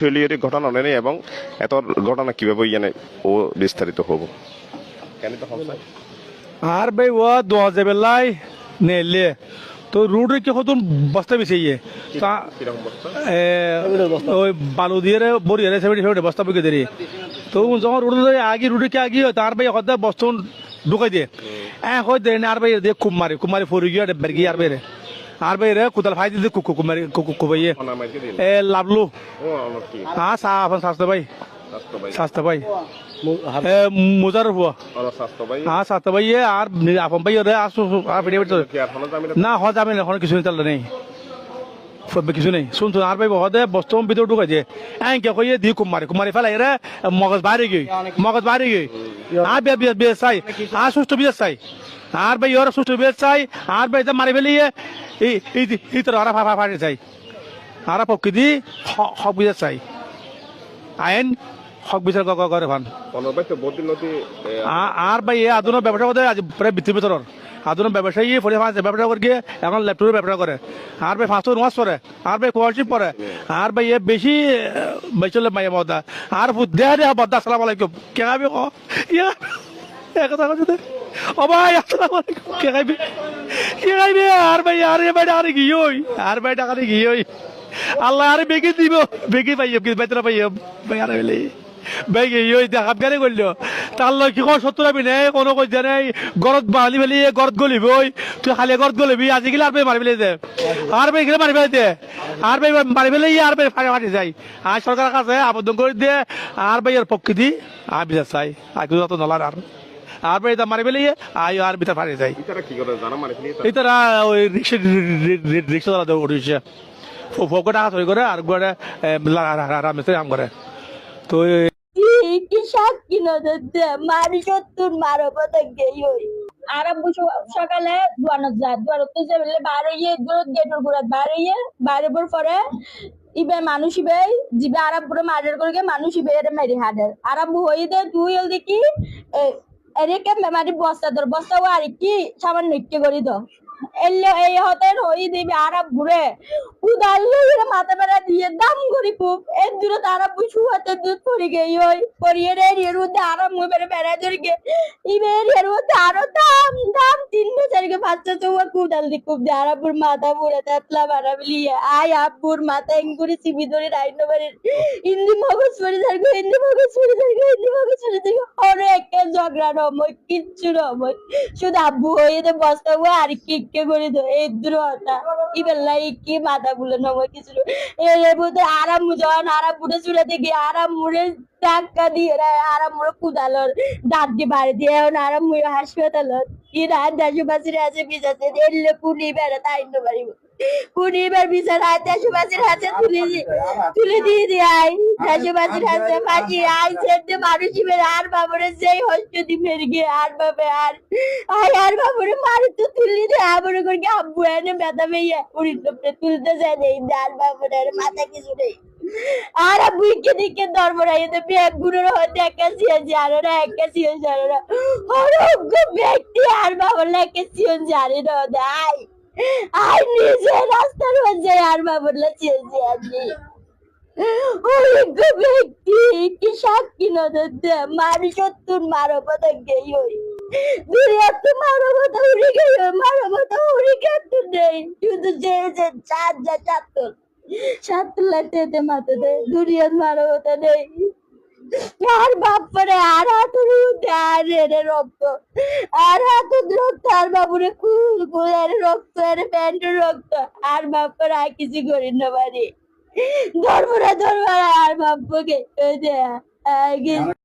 ফেলিয়ারি ঘটনা নেই এবং এত ঘটনা কীভাবে ইয়ানে ও বিস্তারিত হব? কেন তো হচ্ছে আর ভাই ও দোয়া যাবে লাই নেলে তো রোডে কি হতো বস্তা বিছাইয়ে তা এ, ওই বালু দিয়ে বড়ি রে সেভেন্টি সেভেন্টি বস্তা বুকে দেরি। তো যখন রোডে আগে রোডে কি আগে হয়? তার ভাই হতে বস্তা ঢুকাই দিয়ে। এ হয় দেয় না আর ভাই দিয়ে খুব মারে খুব মারে ফরি গিয়ে বের গিয়ে আর ভাই রে আর ভাই রে কোদাল ফাই দিয়ে কুকু কুমারি কুকু দিন এ লাভলু হ্যাঁ সা আপন স্বাস্থ্য ভাই স্বাস্থ্য ভাই মুজার হুয়া হ্যাঁ স্বাস্থ্য ভাই আর আপন ভাই রে আসু না হওয়া যাবে না এখন কিছু চাল নেই কিছু নেই শুন শুন আর ভাই হদে বস্তু ভিতরে ঢুকে যে এঁকে কইয়ে দি কুমারি কুমারি ফেলাই রে মগজ বাড়ি গই মগজ বাড়ি গই আর বে বে বে চাই আর সুস্থ বিয়ে চাই আর ভাই ওর সুস্থ বিয়ে চাই আর ভাই মারি ফেলিয়ে এই এই এই তোর আরা ফাফা ফাড়ি চাই আর প্রকৃতি সব বিয়ে চাই আইন হক বিচার করে ভান। ভাই আর ভাই আধুনিক ব্যবসা করতে আজ প্রায় বৃত্তির ভিতর আধুনিক ব্যবসায়ী ফলে ফাঁস ব্যবসা করে গিয়ে এখন ল্যাপটপের ব্যবসা করে আর ভাই ফাঁসটো নোয়াজ পরে আর ভাই কোয়ারশিপ পরে আর ভাই এ বেশি বেশি মাই মদা আর দেহা দেহা বদ্দা আসসালাম আলাইকুম। কে খাবি ক? ইয়া কথা দে। ও ভাই আসসালাম আলাইকুম। কে খাইবি কে খাইবি আর ভাই আর এ ভাই আর গিয়ে আর ভাই টাকা গিয়ে আল্লাহ আর বেগে দিব। বেগে পাইব কি বেতরা পাইব ভাই আর হইলে বেগে ইয়ে করল। তার লয় কি কোন সত্তর আবি নেই কোনো কই দে নাই গরত বালি ফেলি গরত গলিবি ওই তুই খালি গরত গলিবি আজিকালি আর ভাই মারি ফেলে দে আর ভাই গেলে মারি ফেলে দে আর ভাই মারি ফেলে আর ভাই ফাঁকে ফাটি যাই আর সরকারের কাছে আবেদন করে দিয়ে আর ভাই এর পক্ষে দি আর বিচার চাই আর কিছু তো নলার আর আর ভাই এটা মারি ফেলে আই আর ভিতর ফাটি যাই। তারা ওই রিক্সা রিক্সা চালাতে উঠেছে। ফোকো টাকা তৈরি করে আর গোড়ে রামেতে আম করে। তো সকালে দোয়ানত যায়। পর ইবে মানুষ ইবে, জিবে আরাম পুরো মার্ডার করে মানুষ ইবে এর মেরি হাডার হই দে, তুই হল দেখি এরেকে মেমারি বস্তা ধর, বস্তা ও আর কি? সামান্য করি তো। এলে, এই হতে হই দিবি আরাম ঘুরে। উদাল লইরে মাথা বেড়া দিয়ে দাম করি খুব। এর দূরে তারা বুঝু হাতে দুধ পড়ে গেই ওই। পরিয়ে রে এর মধ্যে আরাম মুই বেড়ে বেড়া ধরে গে ইবের এর মধ্যে আরও দাম দাম তিন বছর গে বাচ্চা তো কুদাল দি খুব। যে আরাপুর মাথা পুরে তাতলা বাড়া বলিয়ে। আয় আব্বুর মাথা এঙ্গুরি চিবি ধরে রাইনো বাড়ি ইন্দি মগজ পড়ে থাকবে ইন্দি মগজ পড়ে থাকবে ইন্দি মগজ পড়ে থাকবে ওরে একে ঝগড়া নময় কিচ্ছু নময় শুধু আব্বু হয়ে বসতে বস্তা আর কি করে দো এই দ্রোহতা এই কি মাথা বুলে নময় কিছু। এর মধ্যে আরাম যখন আরাম মুড়ে চুড়ে দেখি, আরাম মুড়ে টাকা দিয়ে রা আরাম মুড়ে কুদালর দাঁত দিয়ে বাড়ি দিয়ে এখন আরাম মুড়ে হাসপাতালত কি রাত দাসু বাসির আছে বিজাতে এলে পুলি বেড়া তাই না পারিব পুলি বের বিচার রাত দাসু বাসির হাতে তুলে তুলে দিয়ে দি আই। দাসু বাসির হাতে বাজি আই সেটে মানুষ বের আর বাবরে যেই হস্ত দি মেরে গিয়ে আর বাবে আর আই, আর বাবরে মারে তো তুলি দে আবরে করে আব্বু এনে বেদা মেয়ে উড়ি তুলতে যায় আর বাবরে, আর মাথা কিছু নেই। আর আব্বু ইকে দিকে দরবরাই দে ব্যাগগুলোর হতে একা সিয়ন জানো না একা সিয়ন জানো না। অরোগ্য ব্যক্তি, আর বাবলে একা সিয়ন জানে না দাই আই। নিজে রাস্তার মধ্যে আর বাবলে সিয়ন জানি অরোগ্য ব্যক্তি, কি সাক্ষী নদর দে মারি সত্তর, মারো কথা গেই হই। দুনিয়া তো মারো কথা উড়ে মারো কথা উড়ে গেতে নেই শুধু যে যে চার, যা চার সাত লাটে মাথা দুনিয়ার মারো কথা নেই। আর বাপরে, আর আর এর রক্ত, আর রক্ত, আর বাবুরে কুল কুল আর রক্ত, আর প্যান্টের রক্ত, আর বাপরে, আর কিছু করি না বাড়ি। ধর্মরা ধর্মরা আর বাপকে ওই যে।